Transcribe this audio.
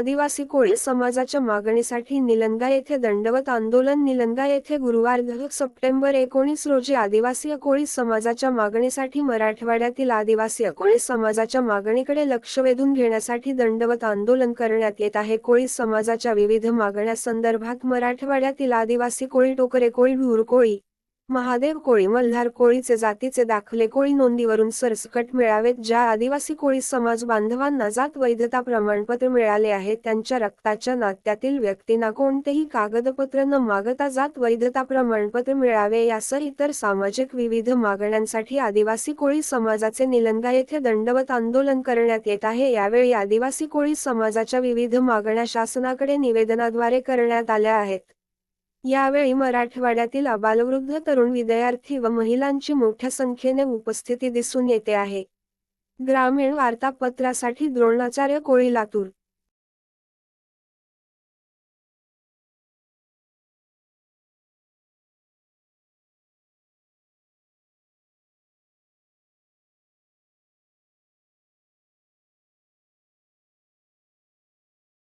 आदिवासी कोळी समाजाच्या मागणीसाठी निलंगा येथे दंडवत आंदोलन. निलंगा येथे गुरुवार सप्टेंबर एकोणीस रोजी आदिवासी कोळी समाजाच्या मागणीसाठी मराठवाड्यातील आदिवासी कोळी समाजाच्या मागणीकडे लक्ष वेधून घेण्यासाठी दंडवत आंदोलन करण्यात येत आहे. कोळी समाजाच्या विविध मागण्या मराठवाड्यातील आदिवासी कोळी टोकरे कोळी ढूर कोळी महादेव कोळी मल्हार कोळीचे जातीचे दाखले कोळी नोंदीवरून सरसकट मिळावेत ज्या आदिवासी कोळी समाज बांधवांना जात वैधता प्रमाणपत्र मिळाले आहे त्यांच्या रक्ताच्या नात्यातील व्यक्तींना कोणतेही कागदपत्र न मागता जात वैधता प्रमाणपत्र मिळावे यासह इतर सामाजिक विविध मागण्यांसाठी आदिवासी कोळी समाजाचे निलंगा येथे दंडवत आंदोलन करण्यात येत आहे. यावेळी आदिवासी कोळी समाजाच्या विविध मागण्या शासनाकडे निवेदनाद्वारे करण्यात आल्या आहेत. यावेळी मराठवाड्यातील अबालवृद्ध तरुण विद्यार्थी व महिलांची मोठ्या संख्येने उपस्थिती दिसून येते आहे. ग्रामीण वार्तापत्रासाठी द्रोणाचार्य कोळी लातूर